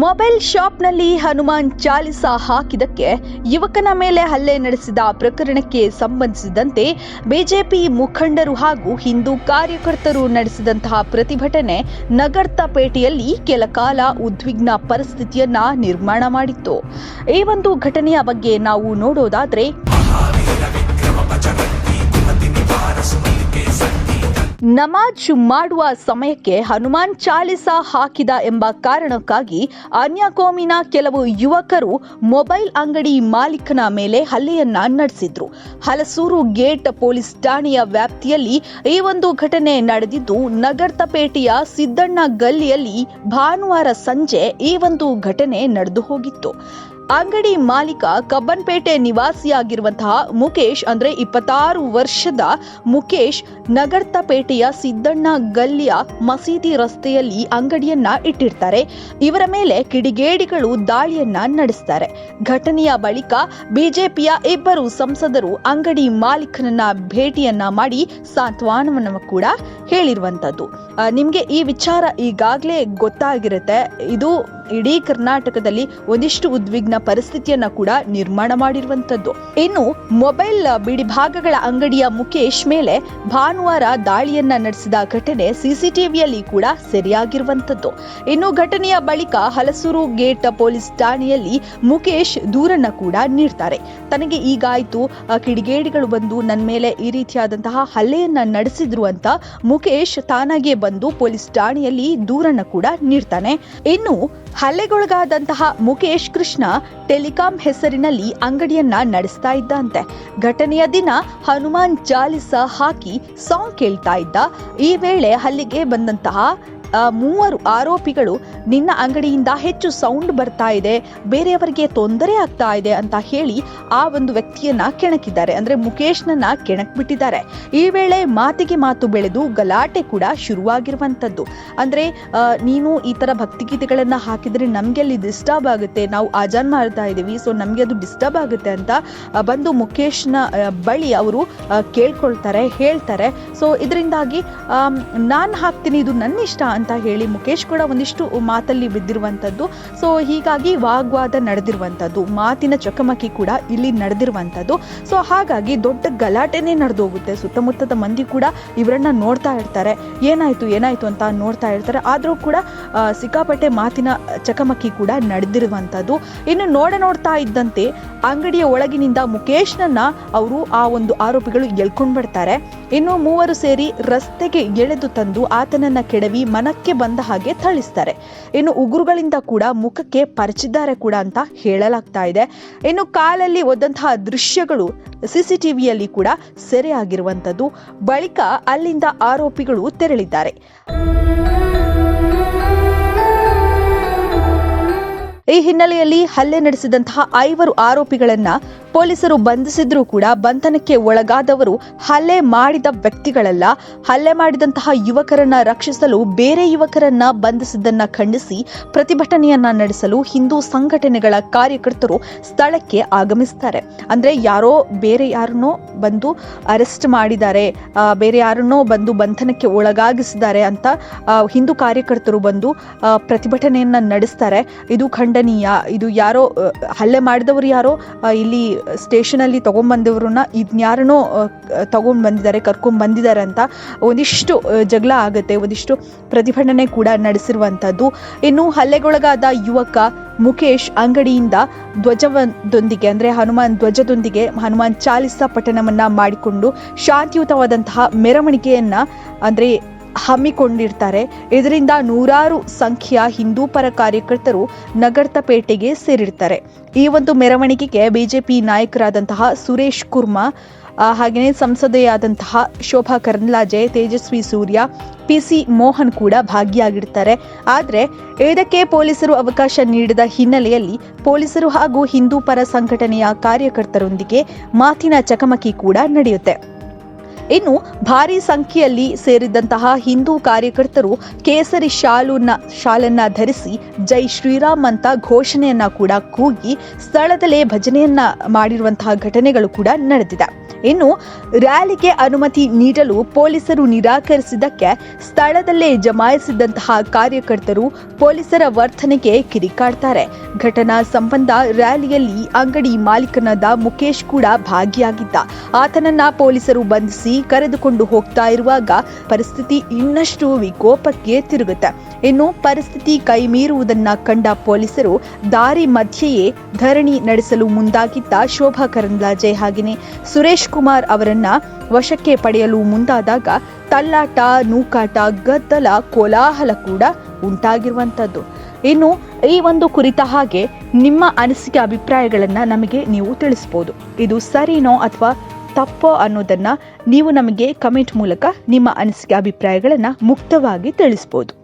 Mobile ಶಾಪ್ನಲ್ಲಿ ಹನುಮಾನ್ ಚಾಲಿಸ ಹಾಕಿದಕ್ಕೆ ಯುವಕನ ಮೇಲೆ ಹಲ್ಲೆ ನಡೆಸಿದ ಪ್ರಕರಣಕ್ಕೆ ಸಂಬಂಧಿಸಿದಂತೆ ಬಿಜೆಪಿ ಮುಖಂಡರು ಹಾಗೂ ಹಿಂದೂ ಕಾರ್ಯಕರ್ತರು ನಡೆಸಿದಂತಹ ಪ್ರತಿಭಟನೆ ನಗರ್ತಪೇಟೆಯಲ್ಲಿ ಕೆಲ ಕಾಲ ಉದ್ವಿಗ್ನ ಪರಿಸ್ಥಿತಿಯನ್ನ ನಿರ್ಮಾಣ ಮಾಡಿತ್ತು. ಈ ಒಂದು ಘಟನೆಯ ಬಗ್ಗೆ ನಾವು ನೋಡೋದಾದ್ರೆ ನಮಾಜ್ ಮಾಡುವ ಸಮಯಕ್ಕೆ ಹನುಮಾನ್ ಚಾಲಿಸ ಹಾಕಿದ ಎಂಬ ಕಾರಣಕ್ಕಾಗಿ ಅನ್ಯಕೋಮಿನ ಕೆಲವು ಯುವಕರು ಮೊಬೈಲ್ ಅಂಗಡಿ ಮಾಲೀಕನ ಮೇಲೆ ಹಲ್ಲೆಯನ್ನ ನಡೆಸಿದ್ರು. ಹಲಸೂರು ಗೇಟ್ ಪೊಲೀಸ್ ಠಾಣೆಯ ವ್ಯಾಪ್ತಿಯಲ್ಲಿ ಈ ಒಂದು ಘಟನೆ ನಡೆದಿದ್ದು ನಗರ್ತಪೇಟೆಯ ಸಿದ್ದಣ್ಣ ಗಲ್ಲಿಯಲ್ಲಿ ಭಾನುವಾರ ಸಂಜೆ ಈ ಒಂದು ಘಟನೆ ನಡೆದು ಹೋಗಿತ್ತು. ಅಂಗಡಿ ಮಾಲೀಕ ಕಬ್ಬನ್ಪೇಟೆ ನಿವಾಸಿಯಾಗಿರುವಂತಹ ಮುಖೇಶ್ ಅಂದ್ರೆ ಇಪ್ಪತ್ತಾರು ವರ್ಷದ ಮುಖೇಶ್ ನಗರ್ತಪೇಟೆಯ ಸಿದ್ದಣ್ಣ ಗಲ್ಲಿಯ ಮಸೀದಿ ರಸ್ತೆಯಲ್ಲಿ ಅಂಗಡಿಯನ್ನ ಇಟ್ಟಿರ್ತಾರೆ. ಇವರ ಮೇಲೆ ಕಿಡಿಗೇಡಿಗಳು ದಾಳಿಯನ್ನ ನಡೆಸ್ತಾರೆ. ಘಟನೆಯ ಬಳಿಕ ಬಿಜೆಪಿಯ ಇಬ್ಬರು ಸಂಸದರು ಅಂಗಡಿ ಮಾಲೀಕನನ್ನ ಭೇಟಿಯನ್ನ ಮಾಡಿ ಸಾಂತ್ವನವನ್ನು ಕೂಡ ಹೇಳಿರುವಂತದ್ದು. ನಿಮಗೆ ನಿಮ್ಗೆ ಈ ವಿಚಾರ ಈಗಾಗಲೇ ಗೊತ್ತಾಗಿರುತ್ತೆ. ಇದು ಇಡೀ ಕರ್ನಾಟಕದಲ್ಲಿ ಒಂದಿಷ್ಟು ಉದ್ವಿಗ್ನ ಪರಿಸ್ಥಿತಿಯನ್ನ ಕೂಡ ನಿರ್ಮಾಣ ಮಾಡಿರುವಂತದ್ದು ಇನ್ನು ಮೊಬೈಲ್ ಬಿಡಿಭಾಗಗಳ ಅಂಗಡಿಯ ಮುಖೇಶ್ ಮೇಲೆ ಭಾನುವಾರ ದಾಳಿಯನ್ನ ನಡೆಸಿದ ಘಟನೆ ಸಿಸಿಟಿವಿಯಲ್ಲಿ ಕೂಡ ಸೆರೆಯಾಗಿರುವಂತದ್ದು ಇನ್ನು ಘಟನೆಯ ಬಳಿಕ ಹಲಸೂರು ಗೇಟ್ ಪೊಲೀಸ್ ಠಾಣೆಯಲ್ಲಿ ಮುಖೇಶ್ ದೂರನ್ನ ಕೂಡ ನೀಡ್ತಾರೆ. ತನಗೆ ಈಗಾಯ್ತು ಕಿಡಿಗೇಡಿಗಳು ಬಂದು ನನ್ನ ಮೇಲೆ ಈ ರೀತಿಯಾದಂತಹ ಹಲ್ಲೆಯನ್ನ ನಡೆಸಿದ್ರು ಅಂತ ಮುಖೇಶ್ ತಾನಾಗೆ ಬಂದು ಪೊಲೀಸ್ ಠಾಣೆಯಲ್ಲಿ ದೂರನ್ನ ಕೂಡ ನೀಡ್ತಾನೆ. ಇನ್ನು ಹಲ್ಲೆಗೊಳಗಾದಂತಹ ಮುಖೇಶ್ ಕೃಷ್ಣ ಟೆಲಿಕಾಂ ಹೆಸರಿನಲ್ಲಿ ಅಂಗಡಿಯನ್ನ ನಡೆಸ್ತಾ ಇದ್ದಂತೆ. ಘಟನೆಯ ದಿನ ಹನುಮಾನ್ ಜಾಲಿಸ ಹಾಕಿ ಸಾಂಗ್ ಕೇಳ್ತಾ ಇದ್ದ. ಈ ವೇಳೆ ಹಲ್ಲಿಗೆ ಬಂದಂತಹ ಮೂವರು ಆರೋಪಿಗಳು ನಿನ್ನ ಅಂಗಡಿಯಿಂದ ಹೆಚ್ಚು ಸೌಂಡ್ ಬರ್ತಾ ಇದೆ, ಬೇರೆಯವರಿಗೆ ತೊಂದರೆ ಆಗ್ತಾ ಇದೆ ಅಂತ ಹೇಳಿ ಆ ಒಂದು ವ್ಯಕ್ತಿಯನ್ನ ಕೆಣಕಿದ್ದಾರೆ. ಅಂದ್ರೆ ಮುಖೇಶ್ನನ್ನ ಕೆಣಕ್ ಬಿಟ್ಟಿದ್ದಾರೆ ಈ ವೇಳೆ ಮಾತಿಗೆ ಮಾತು ಬೆಳೆದು ಗಲಾಟೆ ಕೂಡ ಶುರುವಾಗಿರುವಂತದ್ದು. ಅಂದ್ರೆ ನೀನು ಈ ತರ ಭಕ್ತಿಗೀತೆಗಳನ್ನ ಹಾಕಿದ್ರೆ ನಮ್ಗೆ ಅಲ್ಲಿ ಡಿಸ್ಟರ್ಬ್ ಆಗುತ್ತೆ, ನಾವು ಆಜಾನ್ ಮಾಡ್ತಾ ಇದೀವಿ ಸೊ ನಮ್ಗೆ ಅದು ಡಿಸ್ಟರ್ಬ್ ಆಗುತ್ತೆ ಅಂತ ಬಂದು ಮುಖೇಶ್ನ ಬಳಿ ಅವರು ಕೇಳ್ಕೊಳ್ತಾರೆ, ಹೇಳ್ತಾರೆ. ಸೊ, ಇದರಿಂದಾಗಿ ನಾನು ಹಾಕ್ತೀನಿ, ಇದು ನನ್ನ ಇಷ್ಟ ಅಂತ ಹೇಳಿ ಮುಖೇಶ್ ಕೂಡ ಒಂದಿಷ್ಟು ಮಾತಲ್ಲಿ ಬಿದ್ದಿರುವಂಥದ್ದು ಸೊ ಹೀಗಾಗಿ ವಾಗ್ವಾದ ನಡೆದಿರುವಂಥದ್ದು ಮಾತಿನ ಚಕಮಕಿ ಕೂಡ ಇಲ್ಲಿ ನಡೆದಿರುವಂಥದ್ದು ಸೊ ಹಾಗಾಗಿ ದೊಡ್ಡ ಗಲಾಟೆನೇ ನಡೆದೋಗುತ್ತೆ. ಸುತ್ತಮುತ್ತದ ಮಂದಿ ಕೂಡ ಇವರನ್ನ ನೋಡ್ತಾ ಇರ್ತಾರೆ. ಏನಾಯ್ತು ಏನಾಯ್ತು ಅಂತ ನೋಡ್ತಾ ಇರ್ತಾರೆ. ಆದರೂ ಕೂಡ ಸಿಕ್ಕಾಪಟ್ಟೆ ಮಾತಿನ ಚಕಮಕಿ ಕೂಡ ನಡೆದಿರುವಂಥದ್ದು ಇನ್ನು ನೋಡ ನೋಡ್ತಾ ಇದ್ದಂತೆ ಅಂಗಡಿಯ ಒಳಗಿನಿಂದ ಮುಖೇಶ್ನನ್ನ ಅವರು ಆ ಒಂದು ಆರೋಪಿಗಳು ಎಳ್ಕೊಂಡ್ಬಿಡ್ತಾರೆ. ಇನ್ನು ಮೂವರು ಸೇರಿ ರಸ್ತೆಗೆ ಎಳೆದು ತಂದು ಆತನನ್ನ ಕೆಡವಿ ಮನಕ್ಕೆ ಬಂದ ಹಾಗೆ ಥಳಿಸ್ತಾರೆ. ಇನ್ನು ಉಗುರುಗಳಿಂದ ಕೂಡ ಮುಖಕ್ಕೆ ಪರಚಿದ್ದಾರೆ ಕೂಡ ಅಂತ ಹೇಳಲಾಗ್ತಾ ಇದೆ. ಇನ್ನು ಕಾಲಲ್ಲಿ ಒದ್ದಂತಹ ದೃಶ್ಯಗಳು ಸಿಸಿಟಿವಿಯಲ್ಲಿ ಕೂಡ ಸೆರೆಯಾಗಿರುವಂಥದ್ದು. ಬಳಿಕ ಅಲ್ಲಿಂದ ಆರೋಪಿಗಳು ತೆರಳಿದ್ದಾರೆ. ಈ ಹಿನ್ನೆಲೆಯಲ್ಲಿ ಹಲ್ಲೆ ನಡೆಸಿದಂತಹ ಐವರು ಆರೋಪಿಗಳನ್ನ ಪೊಲೀಸರು ಬಂಧಿಸಿದ್ರೂ ಕೂಡ ಬಂಧನಕ್ಕೆ ಒಳಗಾದವರು ಹಲ್ಲೆ ಮಾಡಿದ ವ್ಯಕ್ತಿಗಳಲ್ಲ. ಹಲ್ಲೆ ಮಾಡಿದಂತಹ ಯುವಕರನ್ನ ರಕ್ಷಿಸಲು ಬೇರೆ ಯುವಕರನ್ನ ಬಂಧಿಸಿದ್ದನ್ನ ಖಂಡಿಸಿ ಪ್ರತಿಭಟನೆಯನ್ನ ನಡೆಸಲು ಹಿಂದೂ ಸಂಘಟನೆಗಳ ಕಾರ್ಯಕರ್ತರು ಸ್ಥಳಕ್ಕೆ ಆಗಮಿಸ್ತಾರೆ. ಅಂದ್ರೆ ಯಾರೋ ಬೇರೆ ಯಾರನ್ನೋ ಬಂದು ಅರೆಸ್ಟ್ ಮಾಡಿದ್ದಾರೆ. ಬೇರೆ ಯಾರನ್ನೋ ಬಂದು ಬಂಧನಕ್ಕೆ ಒಳಗಾಗಿಸಿದ್ದಾರೆ ಅಂತ ಹಿಂದೂ ಕಾರ್ಯಕರ್ತರು ಬಂದು ಪ್ರತಿಭಟನೆಯನ್ನ ನಡೆಸ್ತಾರೆ. ಇದು ಖಂಡನೀಯ. ಇದು ಯಾರೋ ಹಲ್ಲೆ ಮಾಡಿದವರು ಯಾರೋ ಇಲ್ಲಿ ಸ್ಟೇಷನ್ ಅಲ್ಲಿ ತಗೊಂಡ್ಬಂದವ್ರನ್ನ ಇದ್ನ್ಯಾರನೋ ತಗೊಂಡ್ ಬಂದಿದ್ದಾರೆ ಕರ್ಕೊಂಡು ಬಂದಿದ್ದಾರೆ ಅಂತ ಒಂದಿಷ್ಟು ಜಗಳ ಆಗುತ್ತೆ, ಒಂದಿಷ್ಟು ಪ್ರತಿಭಟನೆ ಕೂಡ ನಡೆಸಿರುವಂಥದ್ದು. ಇನ್ನು ಹಲ್ಲೆಗೊಳಗಾದ ಯುವಕ ಮುಖೇಶ್ ಅಂಗಡಿಯಿಂದ ಧ್ವಜದೊಂದಿಗೆ ಅಂದರೆ ಹನುಮಾನ್ ಧ್ವಜದೊಂದಿಗೆ ಹನುಮಾನ್ ಚಾಲಿಸ ಪಠಣವನ್ನ ಮಾಡಿಕೊಂಡು ಶಾಂತಿಯುತವಾದಂತಹ ಮೆರವಣಿಗೆಯನ್ನು, ಅಂದ್ರೆ ಹಮ್ಮಿಕೊಂಡಿರ್ತಾರೆ. ಇದರಿಂದ ನೂರಾರು ಸಂಖ್ಯೆಯ ಹಿಂದೂ ಪರ ಕಾರ್ಯಕರ್ತರು ನಗರ್ತಪೇಟೆಗೆ ಸೇರಿರ್ತಾರೆ. ಈ ಒಂದು ಮೆರವಣಿಗೆಗೆ ಬಿಜೆಪಿ ನಾಯಕರಾದಂತಹ ಸುರೇಶ್ ಕುರ್ಮಾ ಹಾಗೆಯೇ ಸಂಸದೆಯಾದಂತಹ ಶೋಭಾ ಕರ್ನಲಾಜೆ ತೇಜಸ್ವಿ ಸೂರ್ಯ ಪಿ ಸಿ ಮೋಹನ್ ಕೂಡ ಭಾಗಿಯಾಗಿರ್ತಾರೆ. ಆದರೆ ಇದಕ್ಕೆ ಪೊಲೀಸರು ಅವಕಾಶ ನೀಡಿದ ಹಿನ್ನೆಲೆಯಲ್ಲಿ ಪೊಲೀಸರು ಹಾಗೂ ಹಿಂದೂ ಪರ ಸಂಘಟನೆಯ ಕಾರ್ಯಕರ್ತರೊಂದಿಗೆ ಮಾತಿನ ಚಕಮಕಿ ಕೂಡ ನಡೆಯುತ್ತೆ. ಇನ್ನು ಭಾರಿ ಸಂಖ್ಯೆಯಲ್ಲಿ ಸೇರಿದಂತಹ ಹಿಂದೂ ಕಾರ್ಯಕರ್ತರು ಕೇಸರಿ ಶಾಲುನ ಶಾಲನ್ನ ಧರಿಸಿ ಜೈ ಶ್ರೀರಾಮ್ ಅಂತ ಘೋಷಣೆಯನ್ನ ಕೂಡ ಕೂಗಿ ಸ್ಥಳದಲ್ಲೇ ಭಜನೆಯನ್ನ ಮಾಡಿರುವಂತಹ ಘಟನೆಗಳು ಕೂಡ ನಡೆದಿದೆ. ಇನ್ನು ರ್ಯಾಲಿಗೆ ಅನುಮತಿ ನೀಡಲು ಪೊಲೀಸರು ನಿರಾಕರಿಸಿದ್ದಕ್ಕೆ ಸ್ಥಳದಲ್ಲೇ ಜಮಾಯಿಸಿದಂತಹ ಕಾರ್ಯಕರ್ತರು ಪೊಲೀಸರ ವರ್ತನೆಗೆ ಕಿರಿಕಾಡ್ತಾರೆ ಘಟನಾ ಸಂಬಂಧ ರ್ಯಾಲಿಯಲ್ಲಿ ಅಂಗಡಿ ಮಾಲೀಕನಾದ ಮುಖೇಶ್ ಕೂಡ ಭಾಗಿಯಾಗಿದ್ದ. ಆತನನ್ನ ಪೊಲೀಸರು ಬಂಧಿಸಿ ಕರೆದುಕೊಂಡು ಹೋಗ್ತಾ ಇರುವಾಗ ಪರಿಸ್ಥಿತಿ ಇನ್ನಷ್ಟು ವಿಕೋಪಕ್ಕೆ ತಿರುಗುತ್ತೆ. ಇನ್ನು ಪರಿಸ್ಥಿತಿ ಕೈ ಮೀರುವುದನ್ನ ಕಂಡ ಪೊಲೀಸರು ದಾರಿ ಮಧ್ಯೆಯೇ ಧರಣಿ ನಡೆಸಲು ಮುಂದಾಗಿದ್ದ ಶೋಭಾ ಕರಂದ್ಲಾಜೆ ಹಾಗೆಯೇ. ಸುರೇಶ್ ಕುಮಾರ್ ಅವರನ್ನ ವಶಕ್ಕೆ ಪಡೆಯಲು ಮುಂದಾದಾಗ ತಲ್ಲಾಟ, ನೂಕಾಟ, ಗದ್ದಲ, ಕೋಲಾಹಲ ಕೂಡ ಉಂಟಾಗಿರುವಂಥದ್ದು. ಇನ್ನು ಈ ಒಂದು ಕುರಿತ ಹಾಗೆ ನಿಮ್ಮ ಅನಿಸಿಕೆ ಅಭಿಪ್ರಾಯಗಳನ್ನು ನಮಗೆ ನೀವು ತಿಳಿಸ್ಬೋದು. ಇದು ಸರಿನೋ ಅಥವಾ ತಪ್ಪೋ ಅನ್ನೋದನ್ನ ನೀವು ನಮಗೆ ಕಮೆಂಟ್ ಮೂಲಕ ನಿಮ್ಮ ಅನಿಸಿಕೆ ಅಭಿಪ್ರಾಯಗಳನ್ನು ಮುಕ್ತವಾಗಿ ತಿಳಿಸ್ಬೋದು.